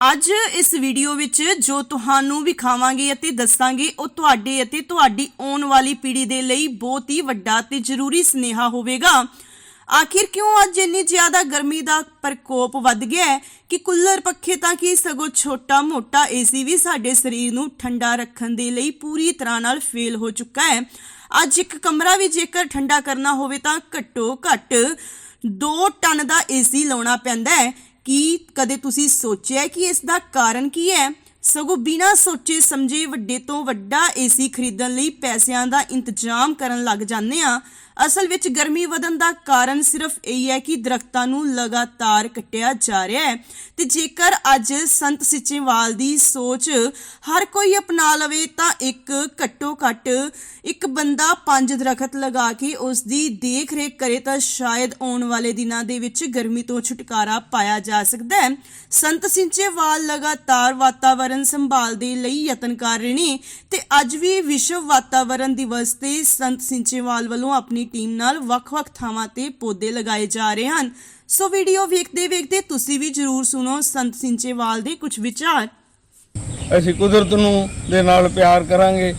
ਅੱਜ ਇਸ ਵੀਡੀਓ ਵਿੱਚ ਜੋ ਤੁਹਾਨੂੰ ਵਿਖਾਵਾਂਗੇ ਅਤੇ ਦੱਸਾਂਗੇ, ਉਹ ਤੁਹਾਡੇ ਅਤੇ ਤੁਹਾਡੀ ਆਉਣ ਵਾਲੀ ਪੀੜ੍ਹੀ ਦੇ ਲਈ ਬਹੁਤ ਹੀ ਵੱਡਾ ਤੇ ਜ਼ਰੂਰੀ ਸੁਨੇਹਾ ਹੋਵੇਗਾ। ਆਖਿਰ ਕਿਉਂ ਅੱਜ ਇੰਨੀ ਜ਼ਿਆਦਾ ਗਰਮੀ ਦਾ ਪ੍ਰਕੋਪ ਵੱਧ ਗਿਆ ਹੈ ਕਿ ਕੂਲਰ ਪੱਖੇ ਤਾਂ ਕੀ ਸਗੋਂ ਛੋਟਾ ਮੋਟਾ ਏਸੀ ਵੀ ਸਾਡੇ ਸਰੀਰ ਨੂੰ ਠੰਡਾ ਰੱਖਣ ਦੇ ਲਈ ਪੂਰੀ ਤਰ੍ਹਾਂ ਨਾਲ ਫੇਲ ਹੋ ਚੁੱਕਾ ਹੈ। ਅੱਜ ਇੱਕ ਕਮਰਾ ਵੀ ਜੇਕਰ ਠੰਡਾ ਕਰਨਾ ਹੋਵੇ ਤਾਂ ਘੱਟੋ ਘੱਟ 2 ਟਨ ਦਾ ਏਸੀ ਲਾਉਣਾ ਪੈਂਦਾ ਹੈ। ਕੀ ਕਦੇ ਤੁਸੀਂ ਸੋਚਿਆ ਕਿ ਇਸ ਦਾ ਕਾਰਨ ਕੀ ਹੈ? ਸਗੋਂ ਬਿਨਾਂ ਸੋਚੇ ਸਮਝੇ ਵੱਡੇ ਤੋਂ ਵੱਡਾ ਏਸੀ ਖਰੀਦਣ ਲਈ ਪੈਸਿਆਂ ਦਾ ਇੰਤਜ਼ਾਮ ਕਰਨ ਲੱਗ ਜਾਂਦੇ ਆ ਅਸਲ ਵਿੱਚ ਗਰਮੀ ਵਧਣ ਦਾ ਕਾਰਨ ਸਿਰਫ ਇਹ ਹੈ ਕਿ ਦਰਖਤਾਂ ਨੂੰ ਲਗਾਤਾਰ ਕੱਟਿਆ ਜਾ ਰਿਹਾ ਹੈ ਤੇ ਜੇਕਰ ਅੱਜ ਸੰਤ ਸਿੱਚੇਵਾਲ ਦੀ ਸੋਚ ਹਰ ਕੋਈ ਅਪਣਾ ਲਵੇ ਤਾਂ ਇੱਕ ਘੱਟੋ ਘੱਟ ਇੱਕ ਬੰਦਾ ਪੰਜ ਦਰਖਤ ਲਗਾ ਕੇ ਉਸ ਦੀ ਦੇਖ ਰੇਖ ਕਰੇ ਤਾਂ ਸ਼ਾਇਦ ਆਉਣ ਵਾਲੇ ਦਿਨਾਂ ਦੇ ਵਿੱਚ ਗਰਮੀ ਤੋਂ ਛੁਟਕਾਰਾ ਪਾਇਆ ਜਾ ਸਕਦਾ ਹੈ। ਸੰਤ ਸਿੰਚੇਵਾਲ ਲਗਾਤਾਰ ਵਾਤਾਵਰਣ ਸੰਭਾਲ ਦੇ ਲਈ ਯਤਨ ਕਰ ਰਹੇ ਨੇ ਤੇ ਅੱਜ ਵੀ ਵਿਸ਼ਵ ਵਾਤਾਵਰਣ ਦਿਵਸ ਤੇ ਸੰਤ ਸਿੰਚੇਵਾਲ ਵੱਲੋਂ ਆਪਣੀ ਟੀਮ ਨਾਲ ਵੱਖ-ਵੱਖ ਥਾਵਾਂ ਤੇ ਪੌਦੇ ਲਗਾਏ ਜਾ ਰਹੇ ਹਨ। ਸੋ ਵੀਡੀਓ ਵੇਖਦੇ ਵੇਖਦੇ ਤੁਸੀਂ ਵੀ ਜਰੂਰ ਸੁਣੋ ਸੰਤ ਸਿੰਚੇਵਾਲ ਦੇ ਕੁਝ ਵਿਚਾਰ। ਅਸੀਂ ਕੁਦਰਤ ਨੂੰ ਦੇ ਨਾਲ ਪਿਆਰ ਕਰਾਂਗੇ,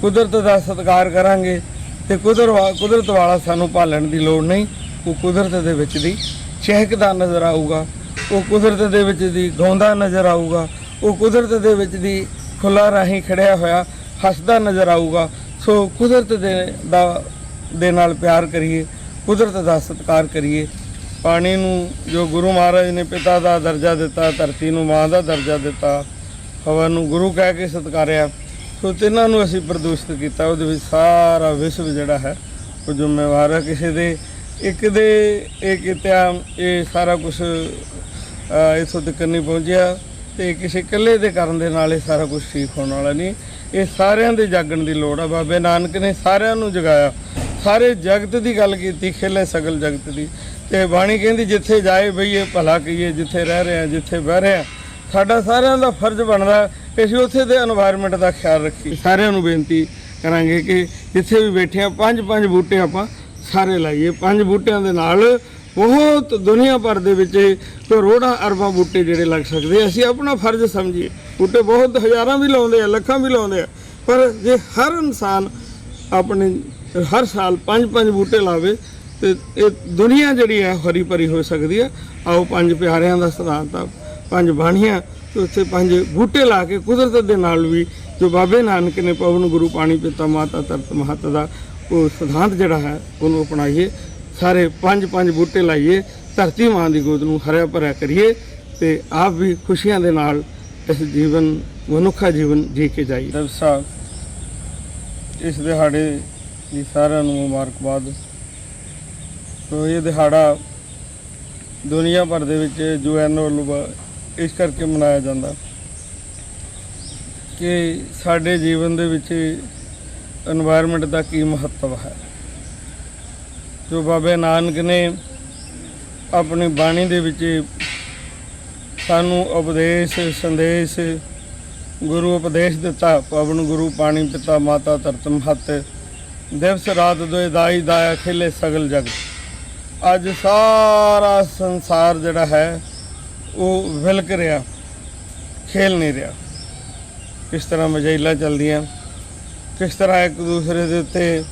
ਕੁਦਰਤ ਦਾ ਸਤਿਕਾਰ ਕਰਾਂਗੇ ਤੇ ਕੁਦਰਤ ਵਾਲਾ ਸਾਨੂੰ ਭਾਲਣ ਦੀ ਲੋੜ ਨਹੀਂ। ਉਹ ਕੁਦਰਤ ਦੇ ਵਿੱਚ ਦੀ ਚਹਿਕਦਾ ਨਜ਼ਰ ਆਊਗਾ, ਉਹ ਕੁਦਰਤ ਦੇ ਵਿੱਚ ਦੀ ਗਾਉਂਦਾ ਨਜ਼ਰ ਆਊਗਾ, ਉਹ ਕੁਦਰਤ ਦੇ ਵਿੱਚ ਦੀ ਖੁੱਲਾ ਰਾਹੀਂ ਖੜਿਆ ਹੋਇਆ ਹੱਸਦਾ ਨਜ਼ਰ ਆਊਗਾ। ਸੋ ਕੁਦਰਤ ਦੇ, ਦਾ ਦੇ ਨਾਲ ਪਿਆਰ ਕਰੀਏ, ਕੁਦਰਤ ਦਾ ਸਤਿਕਾਰ ਕਰੀਏ। ਪਾਣੀ ਨੂੰ ਜੋ ਗੁਰੂ ਮਹਾਰਾਜ ਨੇ ਪਿਤਾ ਦਾ ਦਰਜਾ ਦਿੱਤਾ, ਧਰਤੀ ਨੂੰ ਮਾਂ ਦਾ ਦਰਜਾ ਦਿੱਤਾ, ਹਵਾ ਨੂੰ ਗੁਰੂ ਕਹਿ ਕੇ ਸਤਿਕਾਰਿਆ, ਸੋ ਤਿੰਨਾਂ ਨੂੰ ਅਸੀਂ ਪ੍ਰਦੂਸ਼ਿਤ ਕੀਤਾ। ਉਹਦੇ ਵਿੱਚ ਸਾਰਾ ਵਿਸ਼ਵ ਜਿਹੜਾ ਹੈ, ਉਹ ਜ਼ਿੰਮੇਵਾਰ ਹੈ ਕਿਸੇ ਦੇ। ਇੱਕ ਦੇ ਇਹ ਕੀਤਾ, ਇਹ ਸਾਰਾ ਕੁਝ ਇਥੋਂ ਤੱਕ ਨਹੀਂ ਪਹੁੰਚਿਆ ਤੇ ਕਿਸੇ ਇਕੱਲੇ ਦੇ ਕਰਨ ਦੇ ਨਾਲ ਇਹ ਸਾਰਾ ਕੁਝ ਠੀਕ ਹੋਣ ਵਾਲਾ ਨਹੀਂ। ਇਹ ਸਾਰਿਆਂ ਦੇ ਜਾਗਣ ਦੀ ਲੋੜ ਆ। ਬਾਬੇ ਨਾਨਕ ਨੇ ਸਾਰਿਆਂ ਨੂੰ ਜਗਾਇਆ। ਸਾਰੇ ਜਗਤ ਦੀ ਗੱਲ ਕੀਤੀ, ਖੇਲੇ ਸਗਲ ਜਗਤ ਦੀ। ਤੇ ਬਾਣੀ ਕਹਿੰਦੀ, ਜਿੱਥੇ ਜਾਏ ਬਈਏ, ਭਲਾ ਕੀਏ ਜਿੱਥੇ ਰਹਿ ਰਹੇ ਆ ਜਿੱਥੇ ਬਹਿ ਰਹੇ ਆ ਸਾਡਾ ਸਾਰਿਆਂ ਦਾ ਫਰਜ਼ ਬਣਦਾ ਕਿ ਅਸੀਂ ਉੱਥੇ ਦੇ এনवायरमेंट ਦਾ ਖਿਆਲ ਰੱਖੀ ਸਾਰਿਆਂ ਨੂੰ ਬੇਨਤੀ ਕਰਾਂਗੇ ਕਿ ਜਿੱਥੇ ਵੀ ਬੈਠੇ ਆ ਪੰਜ ਪੰਜ ਬੂਟੇ ਆਪਾਂ ਸਾਰੇ ਲਾਈਏ। ਪੰਜ ਬੂਟਿਆਂ ਦੇ ਨਾਲ ਬਹੁਤ ਦੁਨੀਆ ਭਰ ਦੇ ਵਿੱਚ ਕਰੋੜਾਂ ਅਰਬਾਂ ਬੂਟੇ ਜਿਹੜੇ ਲੱਗ ਸਕਦੇ ਅਸੀਂ ਆਪਣਾ ਫਰਜ਼ ਸਮਝੀਏ। ਬੂਟੇ ਬਹੁਤ ਹਜ਼ਾਰਾਂ ਵੀ ਲਾਉਂਦੇ ਆ, ਲੱਖਾਂ ਵੀ ਲਾਉਂਦੇ ਆ। ਪਰ ਜੇ ਹਰ ਇਨਸਾਨ ਆਪਣੇ ਹਰ ਸਾਲ ਪੰਜ ਪੰਜ ਬੂਟੇ ਲਾਵੇ ਤੇ ਇਹ ਦੁਨੀਆ ਜਿਹੜੀ ਹੈ ਹਰੀ ਭਰੀ ਹੋ ਸਕਦੀ ਹੈ। ਆਓ ਪੰਜ ਪਿਆਰਿਆਂ ਦਾ ਸਿਧਾਂਤ ਆ, ਪੰਜ ਬਾਣੀਆਂ, ਤੇ ਉੱਥੇ ਪੰਜ ਬੂਟੇ ਲਾ ਕੇ ਕੁਦਰਤ ਦੇ ਨਾਲ ਵੀ ਜੋ ਬਾਬੇ ਨਾਨਕ ਨੇ ਪਵਨ, ਗੁਰੂ, ਪਾਣੀ, ਪਿਤਾ, ਮਾਤਾ ਤਰਤ ਮਹਤ ਦਾ ਉਹ ਸਿਧਾਂਤ ਜਿਹੜਾ ਹੈ, ਉਹਨੂੰ ਅਪਣਾਈਏ। ਸਾਰੇ ਪੰਜ ਪੰਜ ਬੂਟੇ ਲਾਈਏ, ਧਰਤੀ ਮਾਂ ਦੀ ਗੋਦ ਨੂੰ ਹਰਿਆ ਭਰਿਆ ਕਰੀਏ ਤੇ ਆਪ ਵੀ ਖੁਸ਼ੀਆਂ ਦੇ ਨਾਲ ਇਸ ਜੀਵਨ, ਮਨੁੱਖਾ ਜੀਵਨ ਜੀ ਕੇ ਜਾਈਏ। ਸਾਹਿਬ, ਇਸ ਦਿਹਾੜੇ ਜੀ, ਸਾਰਿਆਂ ਨੂੰ ਮੁਬਾਰਕਬਾਦ। ਸੋ ਇਹ ਦਿਹਾੜਾ ਦੁਨੀਆ ਭਰ ਦੇ ਵਿੱਚ ਯੂਐਨ ਵੱਲੋਂ ਇਸ ਕਰਕੇ ਮਨਾਇਆ ਜਾਂਦਾ। ਕਿ ਸਾਡੇ ਜੀਵਨ ਦੇ ਵਿੱਚ এনवायरमेंट ਦਾ ਕੀ ਮਹੱਤਵ ਹੈ। ਜੋ ਬਾਬੇ ਨਾਨਕ ਨੇ ਆਪਣੀ ਬਾਣੀ ਦੇ ਵਿੱਚ ਸਾਨੂੰ ਉਪਦੇਸ਼, ਸੰਦੇਸ਼, ਗੁਰੂ ਉਪਦੇਸ਼ ਦਿੱਤਾ। ਪਵਨ ਗੁਰੂ, ਪਾਣੀ ਪਿਤਾ, ਮਾਤਾ ਧਰਤ ਮਹਤ। ਦਿਵਸ ਰਾਤ ਦੋਏ ਦਾਈ ਦਾਇਆ ਖੇਲੇ ਸਗਲ ਜਗਤ ਅੱਜ ਸਾਰਾ ਸੰਸਾਰ ਜਿਹੜਾ ਹੈ, ਉਹ ਵਿਲਕ ਰਿਹਾ, ਖੇਲ ਨਹੀਂ ਰਿਹਾ। ਕਿਸ ਤਰ੍ਹਾਂ ਮਜਾਇਲਾਂ ਚੱਲਦੀਆਂ, ਕਿਸ ਤਰ੍ਹਾਂ ਇੱਕ ਦੂਸਰੇ ਦੇ ਉੱਤੇ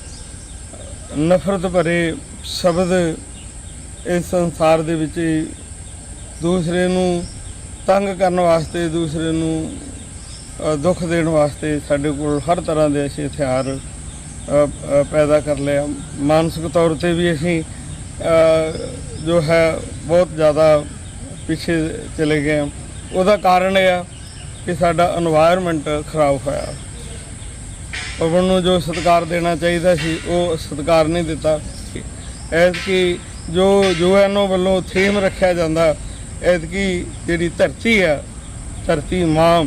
ਨਫ਼ਰਤ ਭਰੇ ਸ਼ਬਦ ਇਸ ਸੰਸਾਰ ਦੇ ਵਿੱਚ ਦੂਸਰੇ ਨੂੰ ਤੰਗ ਕਰਨ ਵਾਸਤੇ, ਦੂਸਰੇ ਨੂੰ ਦੁੱਖ ਦੇਣ ਵਾਸਤੇ ਸਾਡੇ ਕੋਲ ਹਰ ਤਰ੍ਹਾਂ ਦੇ ਅਸੀਂ ਹਥਿਆਰ ਪੈਦਾ ਕਰ ਲਿਆ। ਮਾਨਸਿਕ ਤੌਰ ਤੇ ਵੀ ਅਸੀਂ ਜੋ ਹੈ, ਬਹੁਤ ਜ਼ਿਆਦਾ ਪਿੱਛੇ ਚਲੇ ਗਏ ਹਾਂ। ਉਹਦਾ ਕਾਰਨ ਇਹ ਆ ਕਿ ਸਾਡਾ এনवायरमेंट ਖਰਾਬ ਹੋਇਆ। ਪਵਨ ਨੂੰ ਜੋ ਸਤਿਕਾਰ ਦੇਣਾ ਚਾਹੀਦਾ ਸੀ, ਉਹ ਸਤਿਕਾਰ ਨਹੀਂ ਦਿੱਤਾ। ਐਸ ਕਿ ਜੋ ਯੂਐਨਓ ਵੱਲੋਂ ਥੀਮ ਰੱਖਿਆ ਜਾਂਦਾ ਐਸ ਕਿ ਜਿਹੜੀ ਧਰਤੀ ਆ, ਧਰਤੀ ਮਾਂ,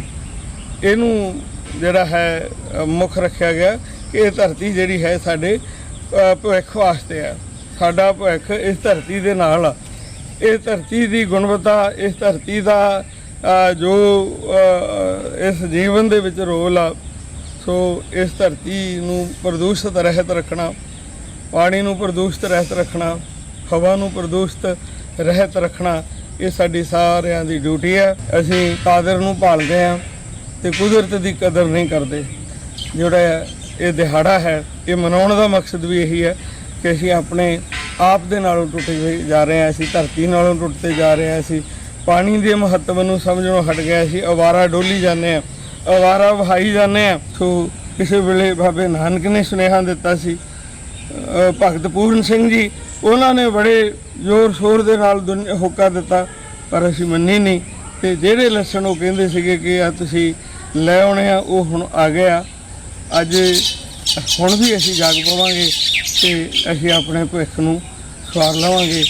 ਇਹਨੂੰ ਜਿਹੜਾ ਹੈ, ਮੁੱਖ ਰੱਖਿਆ ਗਿਆ। ਕਿ ਇਹ ਧਰਤੀ ਜਿਹੜੀ ਹੈ ਸਾਡੇ ਭਵਿੱਖ ਵਾਸਤੇ ਹੈ। ਸਾਡਾ ਭਵਿੱਖ ਇਸ ਧਰਤੀ ਦੇ ਨਾਲ ਆ। ਇਸ ਧਰਤੀ ਦੀ ਗੁਣਵੱਤਾ, ਇਸ ਧਰਤੀ ਦਾ ਜੋ ਇਸ ਜੀਵਨ ਦੇ ਵਿੱਚ ਰੋਲ ਆ, ਸੋ ਇਸ ਧਰਤੀ ਨੂੰ ਪ੍ਰਦੂਸ਼ਿਤ ਰਹਿਤ ਰੱਖਣਾ, ਪਾਣੀ ਨੂੰ ਪ੍ਰਦੂਸ਼ਿਤ ਰਹਿਤ ਰੱਖਣਾ, ਹਵਾ ਨੂੰ ਪ੍ਰਦੂਸ਼ਿਤ ਰਹਿਤ ਰੱਖਣਾ, ਇਹ ਸਾਡੀ ਸਾਰਿਆਂ ਦੀ ਡਿਊਟੀ ਹੈ। ਅਸੀਂ ਕਾਦਰ ਨੂੰ ਭਾਲਦੇ ਹਾਂ ਤੇ ਕੁਦਰਤ ਦੀ ਕਦਰ ਨਹੀਂ ਕਰਦੇ। ਜਿਹੜਾ ਇਹ ਦਿਹਾੜਾ ਹੈ। ਇਹ ਮਨਾਉਣ ਦਾ ਮਕਸਦ ਵੀ ਇਹੀ ਹੈ ਕਿ ਅਸੀਂ ਆਪਣੇ ਆਪ ਦੇ ਨਾਲੋਂ ਟੁੱਟੇ ਹੋਏ ਜਾ ਰਹੇ ਹਾਂ, ਅਸੀਂ ਧਰਤੀ ਨਾਲੋਂ ਟੁੱਟਦੇ ਜਾ ਰਹੇ ਹਾਂ, ਅਸੀਂ ਪਾਣੀ ਦੇ ਮਹੱਤਵ ਨੂੰ ਸਮਝਣੋਂ ਹਟ ਗਏ ਅਸੀਂ ਅਵਾਰਾ ਡੋਲੀ ਜਾਂਦੇ ਹਾਂ, ਅਵਾਰਾ ਵਹਾਈ ਜਾਂਦੇ ਹਾਂ। ਸੋ ਕਿਸੇ ਵੇਲੇ ਬਾਬੇ ਨਾਨਕ ਨੇ ਸੁਨੇਹਾ ਦਿੱਤਾ ਸੀ। ਭਗਤ ਪੂਰਨ ਸਿੰਘ ਜੀ, ਉਹਨਾਂ ਨੇ ਬੜੇ ਜ਼ੋਰ ਸ਼ੋਰ ਦੇ ਨਾਲ ਦੁਨ- ਹੋਕਾ ਦਿੱਤਾ, ਪਰ ਅਸੀਂ ਮੰਨੀ ਨਹੀਂ। ਤੇ ਜਿਹੜੇ ਲੱਛਣ ਉਹ ਕਹਿੰਦੇ ਸੀਗੇ ਕਿ ਆ ਤੁਸੀਂ ਲੈ ਆਉਣੇ ਆ, ਉਹ ਹੁਣ ਆ ਗਿਆ ਅੱਜ ਹੁਣ ਵੀ ਅਸੀਂ ਜਾਗ ਪਵਾਂਗੇ ਤੇ ਅਸੀਂ ਆਪਣੇ ਭਵਿੱਖ ਨੂੰ ਸਵਾਰ ਲਵਾਂਗੇ।